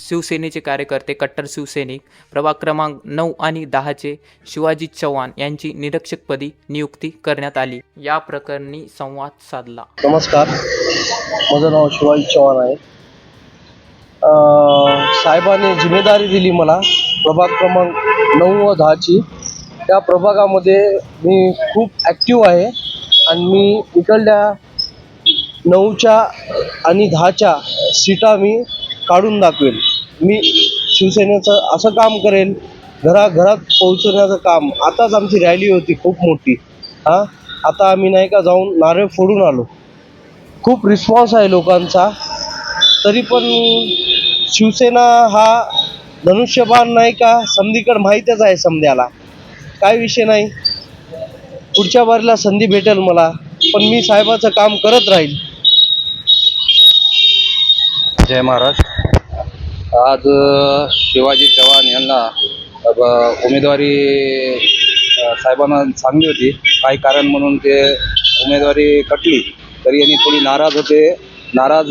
शिवसेनेचे कार्यकर्ते कट्टर शिवसैनिक प्रभाग क्रमांक नऊ आणि दहाचे शिवाजी चव्हाण यांची निरीक्षकपदी नियुक्ती करण्यात आली. या प्रकरणी संवाद साधला. नमस्कार. माझं नाव शिवाजी चव्हाण आहे. साहेबाने साहेबांनी जिम्मेदारी दिली मला प्रभाग क्रमांक नऊ व दहाची. त्या प्रभागामध्ये मी खूप ॲक्टिव्ह आहे आणि मी इकडल्या नऊच्या आणि दहाच्या सीटा मी काढून दाखवेल. मी शिवसेनेचं असं काम करेल घराघरात पोहोचवण्याचं काम. आताच आमची रॅली होती खूप मोठी. हां? आता आम्ही नाही का जाऊन नारळ फोडून आलो. खूप रिस्पॉन्स आहे लोकांचा. तरी पण शिवसेना हा धनुष्यबाण नाही का? समधीकडे माहीतच आहे समध्याला काय विषय नाही. पुढच्या बारीला संधी भेटेल मला. पण मी साहेबाचं काम करत राहील. जय महाराष्ट्र आज शिवाजी चव्हाण यांना उमेदवारी साहेबांना सांगली होती. काही कारण म्हणून ते उमेदवारी कटली. तरी यांनी थोडी नाराज होते. नाराज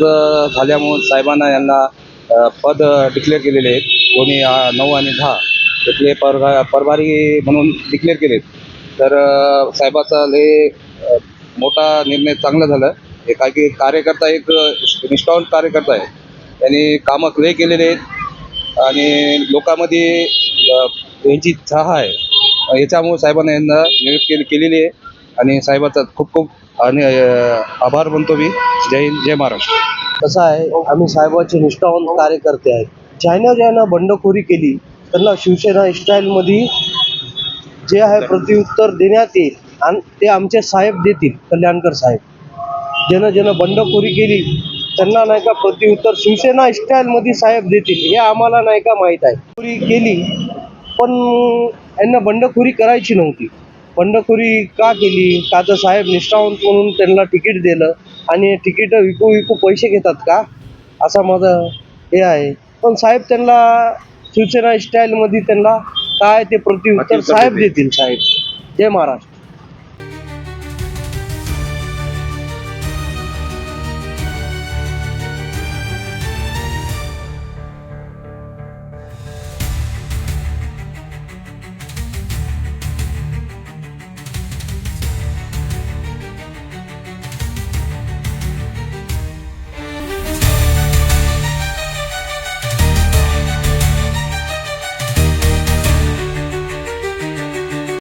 झाल्यामुळे साहेबांना यांना पद डिक्लेअर केलेले आहेत. दोन्ही नऊ आणि दहा तिथले पर परभारी म्हणून डिक्लेअर केलेत. तर साहेबाचा लय मोठा निर्णय चांगला झाला. हे की कार्यकर्ता एक निष्ठावंत कार्यकर्ता आहे. त्यांनी कामं क्ले केलेले आहेत. आणि लोकांमध्ये यांची चाह आहे. याच्यामुळे साहेबांना यांना नियुक्त केली केलेली आहे. आणि साहेबाचा खूप खूप आणि आभार म्हणतो मी. जय हिंद जय महाराष्ट्र. कसं आहे आम्ही साहेबाचे निष्ठावंत कार्यकर्ते आहेत. ज्यानं ज्यानं बंडखोरी केली त्यांना शिवसेना स्टाईलमध्ये जे आहे प्रत्युत्तर देण्यात येईल आणि ते आमचे साहेब देतील कल्याणकर साहेब. ज्यानं ज्यानं बंडखोरी केली त्यांना नाही का प्रत्युत्तर शिवसेना स्टाईलमध्ये साहेब देतील हे आम्हाला नाही का माहीत आहे. केली पण यांना बंडखोरी करायची नव्हती. बंडखोरी का केली? का तर साहेब निष्ठावंत म्हणून त्यांना तिकीट दिलं आणि तिकीट विकू विकू पैसे घेतात का? असा माझं हे आहे. पण साहेब त्यांना शिवसेना स्टाईलमध्ये त्यांना काय ते प्रत्युत्तर साहेब देतील साहेब. जय महाराष्ट्र.